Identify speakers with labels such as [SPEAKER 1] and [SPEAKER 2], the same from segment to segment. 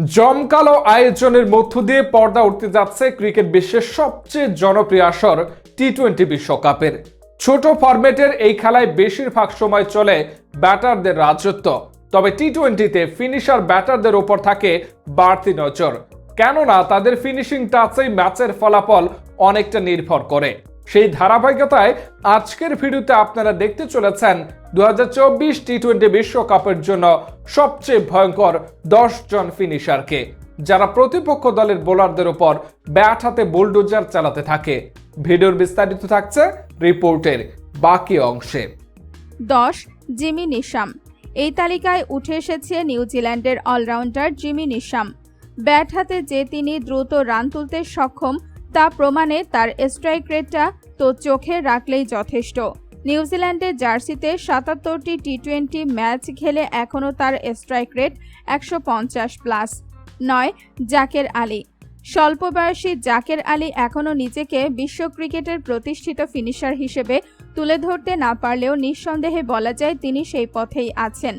[SPEAKER 1] জমকালো আয়োজনের মধ্য দিয়ে পর্দা উঠতে যাচ্ছে ক্রিকেট বিশ্বের সবচেয়ে জনপ্রিয় আসর টি টোয়েন্টি বিশ্বকাপের। ছোট ফরম্যাটের এই খেলায় বেশিরভাগ সময় চলে ব্যাটারদের রাজত্ব। তবে টি টোয়েন্টিতে ফিনিশার ব্যাটারদের ওপর থাকে বাড়তি নজর। কেননা তাদের ফিনিশিং টাচেই ম্যাচের ফলাফল অনেকটা নির্ভর করে। সেই ধারাবাহিকতায় আজকের ভিডিওতে আপনারা দেখতে চলেছেন দু টি টোয়েন্টি বিশ্বকাপের জন্য সবচেয়ে ভয়ঙ্কর দশ জন ফিনিশারকে, যারা প্রতিপক্ষ দলের বোলারদের উপর ব্যাট হাতে বুলডোজার চালাতে থাকে। ভিডিওর বিস্তারিত থাকছে রিপোর্টের বাকি অংশে।
[SPEAKER 2] দশ, জিমি নিশাম। এই তালিকায় উঠে এসেছে নিউজিল্যান্ডের অলরাউন্ডার জিমি নিশাম। ব্যাট হাতে যে তিনি দ্রুত রান তুলতে সক্ষম তা প্রমাণে তার স্ট্রাইক রেটটা তো চোখে রাখলেই যথেষ্ট। নিউজিল্যান্ডের জার্সিতে সাতাত্তরটি টি টোয়েন্টি ম্যাচ খেলে এখনও তার স্ট্রাইক রেট একশো পঞ্চাশ প্লাস নয়, জাকের আলী। স্বল্প বয়সী জাকের আলী এখনও নিজেকে বিশ্ব ক্রিকেটের প্রতিষ্ঠিত ফিনিশার হিসেবে তুলে ধরতে না পারলেও নিঃসন্দেহে বলা যায় তিনি সেই পথেই আছেন।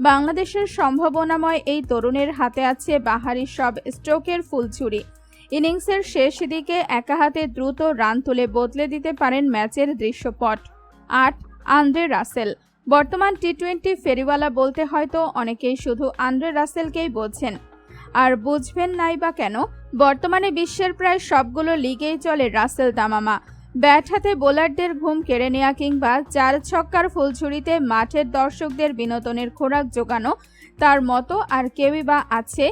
[SPEAKER 2] বাংলাদেশের সম্ভাবনাময় এই তরুণের হাতে আছে বাহারি সব স্ট্রোকের ফুলঝুরি। ইনিংসের শেষ দিকে একা হাতে দ্রুত রান তুলে বদলে দিতে পারেন ম্যাচের দৃশ্যপট। আট, আন্দ্রে রাসেল। বর্তমান টি টোয়েন্টি ফেরিওয়ালা বলতে হয়তো অনেকেই শুধু আন্দ্রে রাসেলকেই বোঝেন আর বুঝবেন নাই বা কেন, বর্তমানে বিশ্বের প্রায় সবগুলো লিগেই চলে রাসেল দামামা। ব্যাট হাতে বোলারদের ঘুম কেড়ে নেওয়া কিংবা চার ছক্কার ফুলঝুরিতে মাঠের দর্শকদের বিনোদনের খোরাক জোগানো, তার মতো আর কেউই বা আছে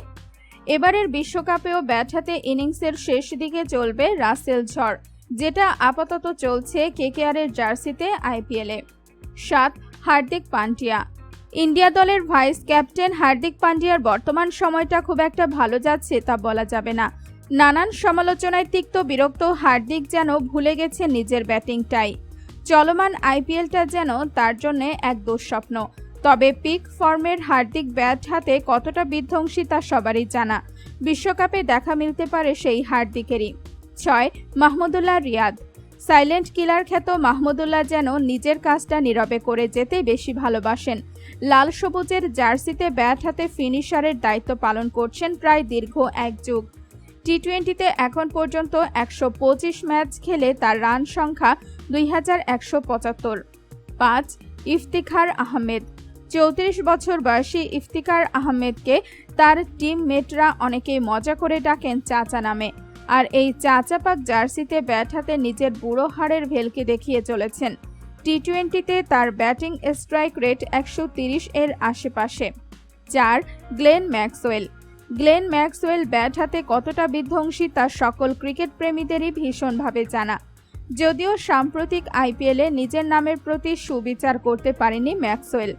[SPEAKER 2] এবারের বিশ্বকাপেও ব্যাট হাতে ইনিংসের শেষ দিকে চলবে রাসেল ঝড়, যেটা আপাতত চলছে কেকেআরের জার্সিতে আইপিএলে। সাত, হার্দিক পান্ডিয়া। ইন্ডিয়া দলের ভাইস ক্যাপ্টেন হার্দিক পান্ডিয়ার বর্তমান সময়টা খুব একটা ভালো যাচ্ছে তা বলা যাবে না। নানান সমালোচনায় তিক্ত বিরক্ত হার্দিক যেন ভুলে গেছে নিজের ব্যাটিংটাই। চলমান আইপিএলটা যেন তার জন্য এক দুঃস্বপ্ন। তবে পিক ফর্মের হার্দিক ব্যাট হাতে কতটা বিধ্বংসী তা সবারই জানা। বিশ্বকাপে দেখা মিলতে পারে সেই হার্দিকেরই। ছয়, মাহমুদুল্লাহ রিয়াদ। সাইলেন্ট কিলার খ্যাত মাহমুদুল্লাহ যেন নিজের কাজটা নীরবে করে যেতে বেশি ভালোবাসেন। লাল সবুজের জার্সিতে ব্যাট হাতে ফিনিশারের দায়িত্ব পালন করছেন প্রায় দীর্ঘ এক যুগ। টি টোয়েন্টিতে এখন পর্যন্ত একশো পঁচিশ ম্যাচ খেলে তার রান সংখ্যা দুই হাজার একশো পঁচাত্তর। পাঁচ, ইফতিখার আহমেদ। চৌত্রিশ বছর বয়সী ইফতিকার আহমেদকে তার টিমমেটরা অনেকেই মজা করে ডাকেন চাচা নামে। আর এই চাচাপাক জার্সিতে ব্যাট হাতে নিজের বুড়ো হাড়ের ভেলকে দেখিয়ে চলেছেন। টি টোয়েন্টিতে তার ব্যাটিং স্ট্রাইক রেট একশো এর আশেপাশে চার Glenn Maxwell. Glenn Maxwell bat হাতে কতটা বিধ্বংসী তা সকল ক্রিকেট প্রেমীদেরই ভীষণভাবে জানা। যদিও সাম্প্রতিক আইপিএলে নিজের নামের প্রতি সুবিচার করতে পারেনি ম্যাক্সওয়েল।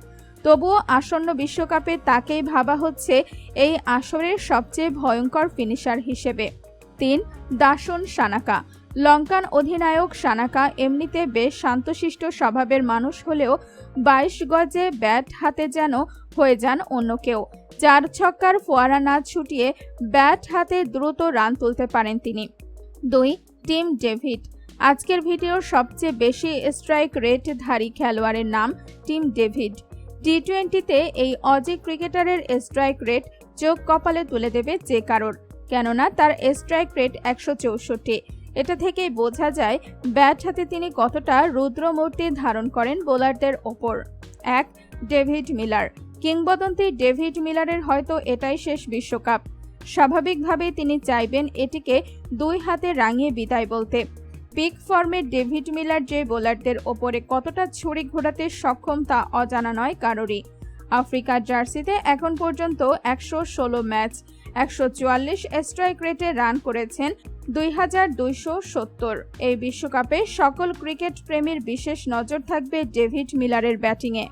[SPEAKER 2] তবুও আসন্ন বিশ্বকাপে তাকেই ভাবা হচ্ছে এই আসরের সবচেয়ে ভয়ঙ্কর ফিনিশার হিসেবে। তিন, দাসন সানাকা। লঙ্কান অধিনায়ক সানাকা এমনিতে বেশ শান্তশিষ্ট স্বভাবের মানুষ হলেও বাইশ গজে ব্যাট হাতে যেন হয়ে যান অন্য কেউ। চার ছক্কার ফোয়ারা না ছুটিয়ে ব্যাট হাতে দ্রুত রান তুলতে পারেন তিনি। দুই, টিম ডেভিড। আজকের ভিডিওর সবচেয়ে বেশি স্ট্রাইক রেটধারী খেলোয়াড়ের নাম টিম ডেভিড। টি টোয়েন্টিতে এই অজি ক্রিকেটারের স্ট্রাইক রেট চোখ কপালে তুলে দেবে যে কারোর, কেননা তার স্ট্রাইক রেট একশো চৌষট্টি। এটা থেকেই বোঝা যায়, ব্যাট হাতে তিনি কতটা রুদ্রমূর্তি ধারণ করেন বোলারদের ওপর। এক, ডেভিড মিলার। কিংবদন্তি ডেভিড মিলারের হয়তো এটাই শেষ বিশ্বকাপ। স্বাভাবিকভাবেই তিনি চাইবেন এটিকে দুই হাতে রাঙিয়ে বিদায় বলতে। পিক ফর্মে ডেভিড মিলার যে বোলারদের ওপরে কতটা ছুরি ঘোরাতে সক্ষম তা অজানা নয় কারোরই। আফ্রিকার জার্সিতে এখন পর্যন্ত একশো ষোলো ম্যাচ, একশো চুয়াল্লিশ স্ট্রাইক রেটে রান করেছেন দুই হাজার দুইশো সত্তর। এই বিশ্বকাপে সকল ক্রিকেট প্রেমীর বিশেষ নজর থাকবে ডেভিড মিলারের ব্যাটিংয়ে।